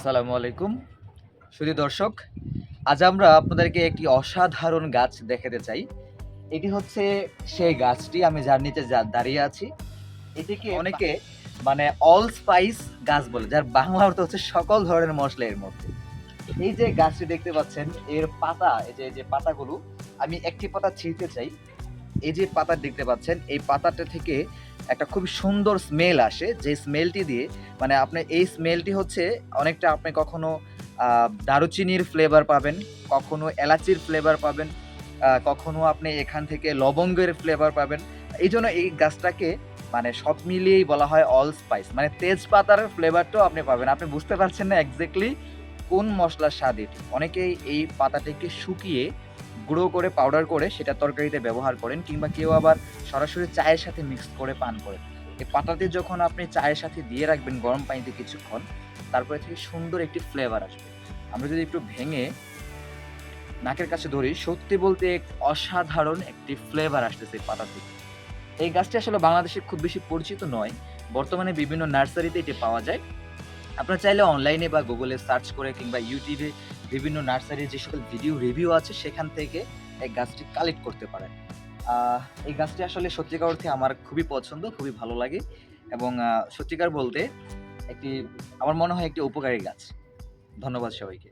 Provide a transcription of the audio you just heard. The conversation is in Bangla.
আসসালামু আলাইকুম। শুধু দর্শক, আজ আমরা আপনাদেরকে একটি অসাধারণ গাছ দেখাতে চাই। এটি হচ্ছে সেই গাছটি, আমি যার নিচে দাঁড়িয়ে আছি। এটিকে অনেকে মানে অল স্পাইস গাছ বলে, যার বাংলা অর্থ হচ্ছে সকল ধরনের মশলা এর মধ্যে। এই যে গাছটি দেখতে পাচ্ছেন, এর পাতা, এই যে যে পাতাগুলো, আমি একটি পাতা ছিঁড়তে চাই। এই যে পাতা দেখতে পাচ্ছেন, এই পাতাটা থেকে একটা খুব সুন্দর স্মেল আসে, যে স্মেলটি দিয়ে মানে আপনি এই স্মেলটি হচ্ছে অনেকটা আপনি কখনো দারুচিনির ফ্লেভার পাবেন, কখনো এলাচির ফ্লেভার পাবেন কখনো আপনি এখান থেকে লবঙ্গের ফ্লেভার পাবেন। এই জন্য এই গাছটাকে মানে সব মিলিয়েই বলা হয় অল স্পাইস মানে তেজপাতার ফ্লেভারটাও আপনি পাবেন। আপনি বুঝতে পারছেন না এক্স্যাক্টলি কোন মশলার স্বাদ এটি? অনেকেই এই পাতাটিকে শুকিয়ে গুঁড়ো করে পাউডার করে সেটা তরকারিতে ব্যবহার করেন কিংবা কেউ আবার সরাসরি চায়ের সাথে মিক্স করে পান করেন এই পাতাতে যখন আপনি চায়ের সাথে দিয়ে রাখবেন গরম পানিতে কিছুক্ষণ, তারপরে থেকে সুন্দর একটি ফ্লেভার আসবে। আমরা যদি একটু ভেঙে নাকের কাছে ধরি, সত্যি বলতে এক অসাধারণ একটি ফ্লেভার আসতেছে এই পাতা থেকে এই গাছটি আসলে বাংলাদেশে খুব বেশি পরিচিত নয়, বর্তমানে বিভিন্ন নার্সারিতে এটি পাওয়া যায়। আপনারা চাইলে অনলাইনে বা গুগলে সার্চ করে কিংবা ইউটিউবে বিভিন্ন নার্সারির যে সকল ভিডিও রিভিউ আছে, সেখান থেকে এই গাছটি কালেক্ট করতে পারেন। এই গাছটি আসলে সত্যিকার অর্থে আমার খুবই পছন্দ, খুবই ভালো লাগে এবং সত্যিকার বলতে একটি, আমার মনে হয় একটি উপকারী গাছ। ধন্যবাদ সবাইকে।